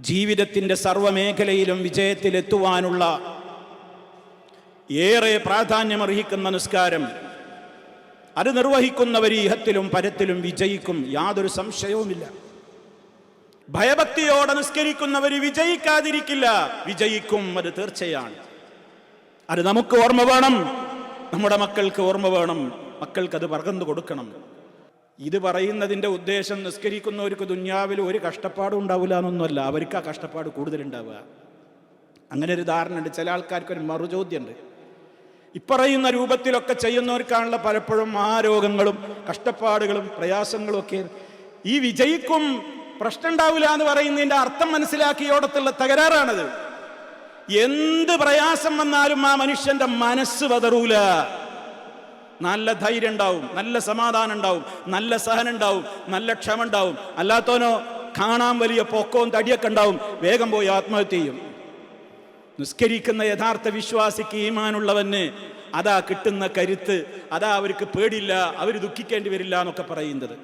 ജീവിതത്തിന്റെ സർവമേഖലയിലും വിജയത്തിലെത്തുവാനുള്ള ഏറെ പ്രാധാന്യമർഹിക്കുന്ന നിസ്കാരം. അത് നിർവഹിക്കുന്നവർ ഇഹത്തിലും പരത്തിലും വിജയിക്കും. യാതൊരു സംശയവുമില്ല. ഭയഭക്തിയോടെ നിസ്കരിക്കുന്നവർ വിജയിക്കാതിരിക്കില്ല. വിജയിക്കും അത് തീർച്ചയാണ്. അത് നമുക്ക് ഓർമ്മ വേണം. നമ്മുടെ മക്കൾക്ക് ഓർമ്മ വേണം. മക്കൾക്ക് അത് പകർന്നു കൊടുക്കണം. ഇത് പറയുന്നതിന്റെ ഉദ്ദേശം നിസ്കരിക്കുന്നവർക്ക് ദുന്യാവിൽ ഒരു കഷ്ടപ്പാടും ഉണ്ടാവില്ല എന്നൊന്നുമല്ല. അവർക്ക് ആ കഷ്ടപ്പാട് കൂടുതലുണ്ടാവുക. അങ്ങനെ ഒരു ധാരണയുണ്ട് ചില ആൾക്കാർക്ക് ഒരു മറുചോദ്യമുണ്ട്. ഇപ്പറയുന്ന രൂപത്തിലൊക്കെ ചെയ്യുന്നവർക്കാണല്ലോ പലപ്പോഴും ആ രോഗങ്ങളും കഷ്ടപ്പാടുകളും പ്രയാസങ്ങളും ഒക്കെ. ഈ വിജയിക്കും പ്രശ്നം ഉണ്ടാവില്ല എന്ന് പറയുന്നതിന്റെ അർത്ഥം മനസ്സിലാക്കിയോടത്തുള്ള തകരാറാണത്. എന്ത് പ്രയാസം വന്നാലും ആ മനുഷ്യന്റെ മനസ്സ് പതറൂല നല്ല ധൈര്യം ഉണ്ടാവും നല്ല സമാധാനം ഉണ്ടാവും നല്ല സഹനം ഉണ്ടാവും നല്ല ക്ഷമ ഉണ്ടാവും. അല്ലാത്തവനോ കാണാൻ വലിയ പൊക്കവും തടിയൊക്കെ ഉണ്ടാവും. വേഗം പോയി ആത്മഹത്യ ചെയ്യും. നിസ്കരിക്കുന്ന യഥാർത്ഥ വിശ്വാസിക്ക് ഈമാനുള്ളവന് അതാ കിട്ടുന്ന കരുത്ത് അതാ അവർക്ക് പേടില്ല അവർ ദുഃഖിക്കേണ്ടി വരില്ല എന്നൊക്കെ പറയുന്നത്.